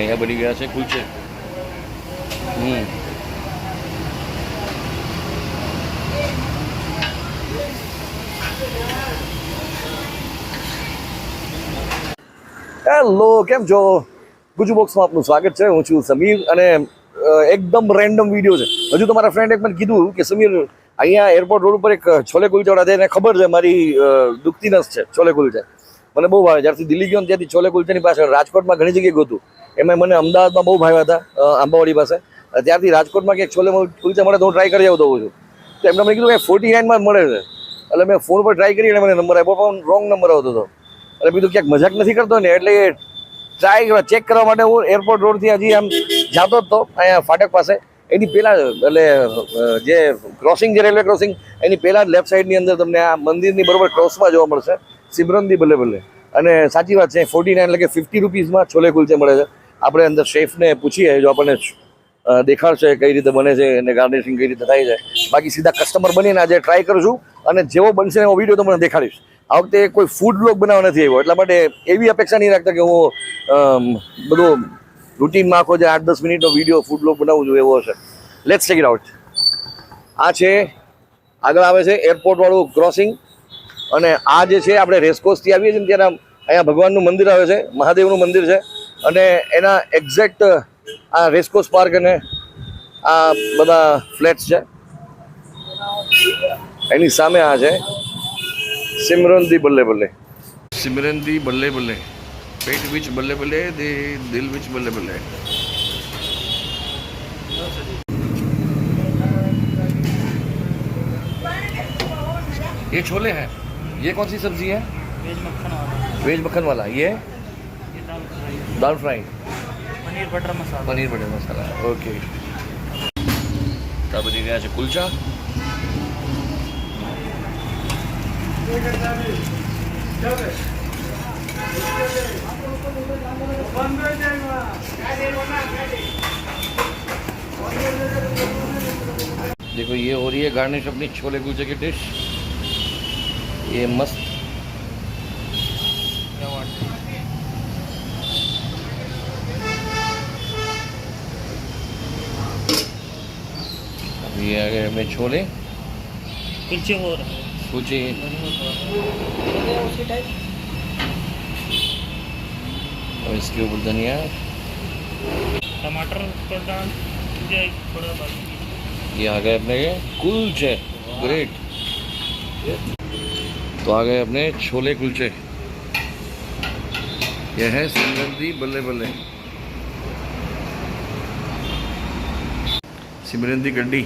અહીંયા બની ગયા છે કુલચે હમ. હેલો કેમ છો? ગુજુ બોક્સમાં આપનું સ્વાગત છે. હું છું સમીર અને એકદમ રેન્ડમ વીડિયો છે. હજુ તો મારા ફ્રેન્ડ એક મને કીધું કે સમીર અહીંયા એરપોર્ટ રોડ ઉપર એક છોલે કુલચાવાળા છે એને ખબર છે મારી દુખતી નસ છે છોલે કુલચા મને બહુ ભાવે. જ્યારથી દિલ્હી ગયો ત્યાંથી છોલે કુલચાની પાછળ રાજકોટમાં ઘણી જગ્યાએ ગયું એમાં મને અમદાવાદમાં બહુ ભાવ્યા હતા આંબાવાડી પાસે. ત્યારથી રાજકોટમાં ક્યાંક છોલે કુલચા મળે તો હું ટ્રાય કરી આવતો હોઉં છું. તો એમને મેં કીધું કે ફોર્ટી નાઇનમાં મળે છે. એટલે મેં ફોન પર ટ્રાય કરી અને મને નંબર આપ્યો, પણ રોંગ નંબર આવતો હતો. એટલે કીધું ક્યાંક મજાક નથી કરતો ને, એટલે ટ્રાય ચેક કરવા માટે હું એરપોર્ટ રોડથી હજી આમ જાતો જ તો, અહીંયા ફાટક પાસે. એની પહેલાં એટલે જે ક્રોસિંગ જે રેલવે ક્રોસિંગ એની પહેલાં લેફ્ટ સાઈડની અંદર તમને આ મંદિરની બરોબર ક્રોસમાં જોવા મળશે. સિમરનથી ભલે ભલે અને સાચી વાત છે ફોર્ટી નાઇન એટલે કે ફિફ્ટી રૂપીઝમાં છોલે કુલચે મળે છે. આપણે અંદર શેફને પૂછીએ જો આપણને દેખાડશે કઈ રીતે બને છે અને ગાર્નિશિંગ કઈ રીતે થાય છે. બાકી સીધા કસ્ટમર બનીને આજે ટ્રાય કરશું અને જેવો બનશે એવો વીડિયો તમને દેખાડીશ. આ વખતે કોઈ ફૂડ બ્લોગ બનાવવા નથી આવ્યો, એટલા માટે એવી અપેક્ષા નહીં રાખતા કે હું બધું રૂટીનમાં આખો જે આઠ દસ મિનિટનો વીડિયો ફૂડ બ્લોગ બનાવું છું એવો હશે. લેટ્સ ટેક ઇટ આઉટ આ છે, આગળ આવે છે એરપોર્ટવાળું ક્રોસિંગ અને આ જે છે આપણે રેસકોર્સથી આવીએ છીએ ને ત્યારે અહીંયા ભગવાનનું મંદિર આવે છે, મહાદેવનું મંદિર છે. અને એના એક્ઝેક્ટ આ રેસકોસ પાર્ક અને આ બધા ફ્લેટ્સ છે એની સામે આ છે સિમરનદી બલ્લે બલ્લે સિમરનદી બલ્લે બલ્લે પેટ વિચ બલ્લે બલ્લે દે દિલ વિચ બલ્લે બલ્લે ये छोले हैं ये कौन सी सब्जी है वेज मक्खन वाला वेज मक्खन वाला ये ये दाल फ्राई दाल fry paneer butter masala paneer butter masala okay તો આ બની ગયા છે કુલચા देखो ये हो रही है गार्निश अपनी छोले कुलचे की डिश ये मस्त ये आ गए अपने छोले कुलचे हो रहे। कुलचे। और इसके ऊपर धनिया। टमाटर थोड़ा ये आ गए अपने कुलचे ग्रेट। तो आ गए अपने छोले कुलचे। ये है सिमरंदी बल्ले बल्ले। सिमरंदी गड्डी।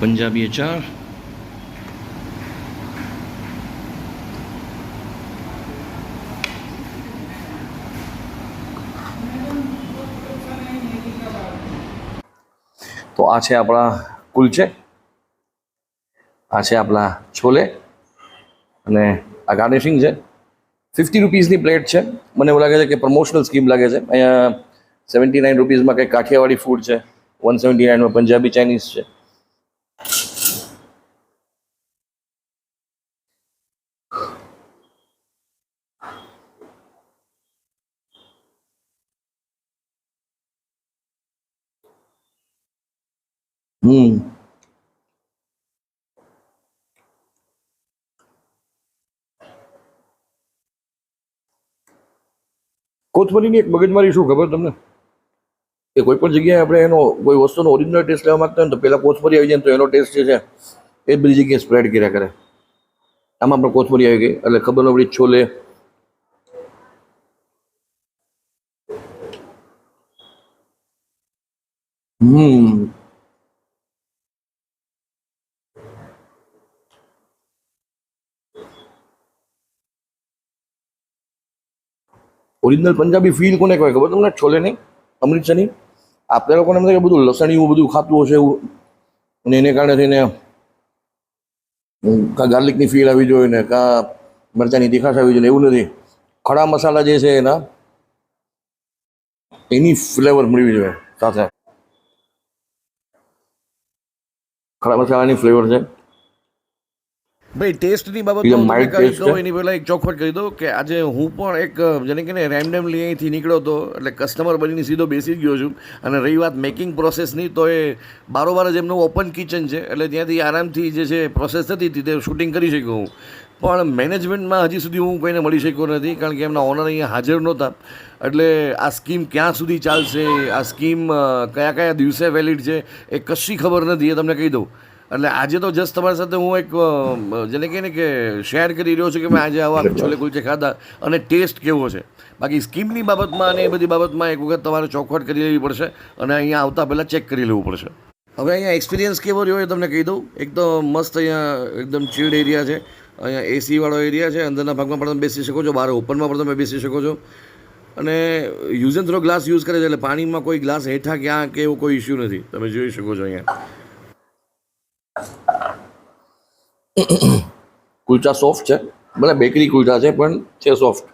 પંજાબી ચાર તો આ છે આપણા કુલચે. આ છે આપણા છોલે. અને આ ગાર્નિશિંગ છે. ફિફ્ટી રૂપીઝની પ્લેટ છે. મને એવું લાગે છે કે પ્રમોશનલ સ્કીમ લાગે છે. અહીંયા સેવન્ટી નાઇન રૂપીઝમાં કંઈક કાઠિયાવાડી ફૂડ છે. વન સેવન્ટી નાઇનમાં પંજાબી ચાઇનીઝ છે. હમ. કોથમરીની એક મગજમારી શું ખબર તમને? કે કોઈ પણ જગ્યાએ આપણે એનો કોઈ વસ્તુનો ઓરિજિનલ ટેસ્ટ લેવા માંગતા હોય તો પહેલાં કોથમરી આવી જાય તો એનો ટેસ્ટ જે છે, એ બધી જગ્યાએ સ્પ્રેડ કર્યા કરે. આમાં પણ કોથમરી આવી ગઈ, એટલે ખબર ન પડી છોલે. હમ. ઓરિજિનલ પંજાબી ફીલ કોને કહેવાય ખબર તમને? છોલે નહીં? અમૃતસરની આપણે લોકોને એમ થાય કે બધું લસણીયું બધું ખાતું હશે એવું. અને એને કારણે થઈને કાં ગાર્લિકની ફીલ આવી જોઈએ ને કાં મરચાંની તીખાશ આવી જોઈએ એવું નથી. ખડા મસાલા જે છે એના, એની ફ્લેવર મળવી જોઈએ સાથે. ખડા મસાલાની ફ્લેવર છે. ભાઈ ટેસ્ટની બાબત છે. એની પહેલાં એક ચોખવટ કરી દઉં કે આજે હું પણ એક જેને કે રેન્ડમલી અહીંથી નીકળ્યો હતો એટલે કસ્ટમર બનીને સીધો બેસી ગયો છું. અને રહી વાત મેકિંગ પ્રોસેસની તો એ બારોબાર જ એમનું ઓપન કિચન છે એટલે ત્યાંથી આરામથી જે છે પ્રોસેસ થતી હતી તે શૂટિંગ કરી શક્યો હું. પણ મેનેજમેન્ટમાં હજી સુધી હું કોઈને મળી શક્યો નથી કારણ કે એમના ઓનર અહીંયા હાજર નહોતા. એટલે આ સ્કીમ ક્યાં સુધી ચાલશે આ સ્કીમ કયા કયા દિવસે વેલિડ છે એ કશી ખબર નથી એ તમને કહી દઉં. એટલે આજે તો જસ્ટ તમારી સાથે હું એક જેને કહે ને કે શેર કરી રહ્યો છું કે મેં આજે આવા છોલે કુલચે ખાધા અને ટેસ્ટ કેવો છે. બાકી સ્કીમની બાબતમાં અને એ બધી બાબતમાં એક વખત તમારે ચોખવટ કરી લેવી પડશે અને અહીંયા આવતા પહેલાં ચેક કરી લેવું પડશે. હવે અહીંયા એક્સપિરિયન્સ કેવો રહ્યો એ તમને કહી દઉં. એક તો મસ્ત અહીંયા એકદમ ચીડ એરિયા છે. અહીંયા એસીવાળો એરિયા છે. અંદરના ભાગમાં પણ તમે બેસી શકો છો. બહાર ઓપનમાં પણ તમે બેસી શકો છો. અને use and throw glass use કરે છે એટલે પાણીમાં કોઈ ગ્લાસ હેઠા ક્યાં કે એવું કોઈ ઇસ્યુ નથી. તમે જોઈ શકો છો અહીંયા. કુલચા સોફ્ટ છે. ભલે બેકરી કુલચા છે, પણ છે સોફ્ટ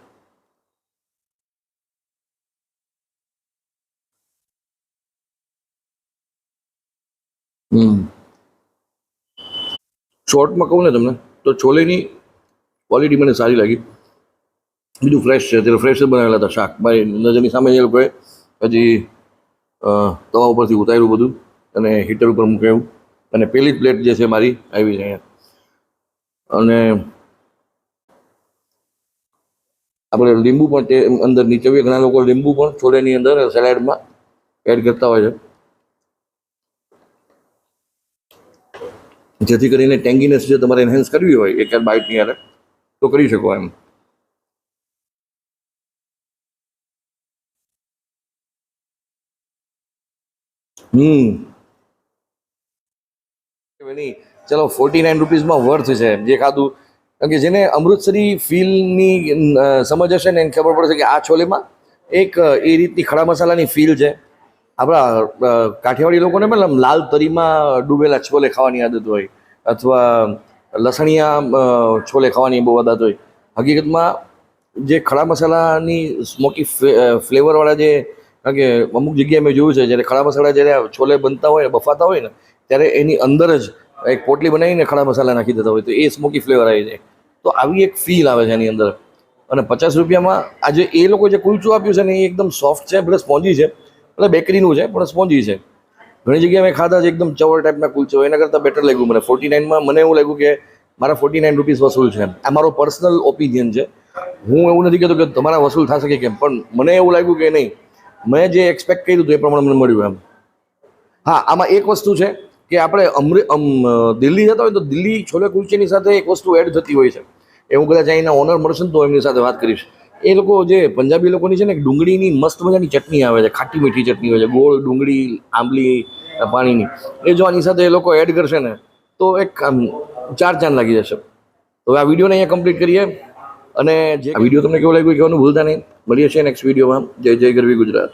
હમ. શોર્ટમાં કહું ને તમને, તો છોલેની ક્વોલિટી મને સારી લાગી. બીજું ફ્રેશ છે, અત્યારે ફ્રેશ જ બનાવેલા હતા શાક. મારી નજરની સામે એ લોકોએ પછી તવા ઉપરથી ઉતાર્યું બધું અને હીટર ઉપર મૂકાયું. અને પેલી પ્લેટ જે છે મારી, આવી છે અહીંયા. અને આપણે લીંબુ પણ તે અંદર નીચે ઘણા લોકો લીંબુ પણ છોલેની અંદર સેલેડમાં એડ કરતા હોય છે. જેથી કરીને ટેંગીનેસ જે તમારે એન્હેન્સ કરવી હોય, એક બાઇટની અરે તો કરી શકો એમ. હમ. નહીં ચલો ફોર્ટી નાઇન રૂપીઝમાં વર્થ છે. જે ખાધું, કારણ કે જેને અમૃતસરી ફીલની સમજ હશે ને, એને ખબર પડશે કે આ છોલેમાં એક એ રીતની ખડા મસાલાની ફીલ છે. આપણા કાઠિયાવાડી લોકોને પણ લાલ તરીમાં ડૂબેલા છોલે ખાવાની આદત હોય, અથવા લસણિયા છોલે ખાવાની બહુ આદત હોય. હકીકતમાં જે ખડા મસાલાની સ્મોકી ફ્લેવરવાળા જે, કારણ કે અમુક જગ્યાએ મેં જોયું છે, જ્યારે ખડા મસાલા જ્યારે છોલે બનતા હોય, બફાતા હોય ને, ત્યારે એની અંદર જ એક પોટલી બનાવીને ખડા મસાલા નાખી દેતા હોય તો એ સ્મોકી ફ્લેવર આવી જાય. તો આવી એક ફીલ આવે છે એની અંદર. અને પચાસ રૂપિયામાં આજે એ લોકો જે કુલચું આપ્યું છે ને એ એકદમ સોફ્ટ છે, ભલે સ્પોન્જી છે એટલે બેકરીનું છે, પણ સ્પોન્જી છે. ઘણી જગ્યાએ મેં ખાધા છે એકદમ ચવર ટાઈપના કુલચો. એના કરતાં બેટર લાગ્યું મને. ફોર્ટી નાઇનમાં મને એવું લાગ્યું કે મારા ફોર્ટી નાઇન રૂપીસ વસૂલ છે આ મારો પર્સનલ ઓપિનિયન છે. હું એવું નથી કહેતો કે તમારા વસૂલ થશે કે કેમ, પણ મને એવું લાગ્યું કે નહીં. મેં જે એક્સપેક્ટ કર્યું હતું એ પ્રમાણે મને મળ્યું એમ. હા, આમાં એક વસ્તુ છે. કે આપણે અમૃ અમ, દિલ્હી જતા હોય તો દિલ્હી છોલે કુલચેની સાથે એક વસ્તુ એડ થતી હોય છે. એ હું કદાચ અહીંના ઓનર મળશે ને તો એમની સાથે વાત કરીશ. એ લોકો જે પંજાબી લોકોની છે ને ડુંગળીની મસ્ત મજાની ચટણી આવે છે ખાટી મીઠી ચટણી હોય છે ગોળ ડુંગળી આંબલી પાણીની. એ જો આની સાથે એ લોકો એડ કરશે ને તો એક ચાર ચાંદ લાગી જશે. તો આ વિડીયોને અહીંયા કમ્પ્લીટ કરીએ. અને જે વીડિયો તમને કેવો લાગ્યો કહેવાનું ભૂલતા નહીં. મળીએ છીએ નેક્સ્ટ વિડીયોમાં જય જય ગરવી ગુજરાત.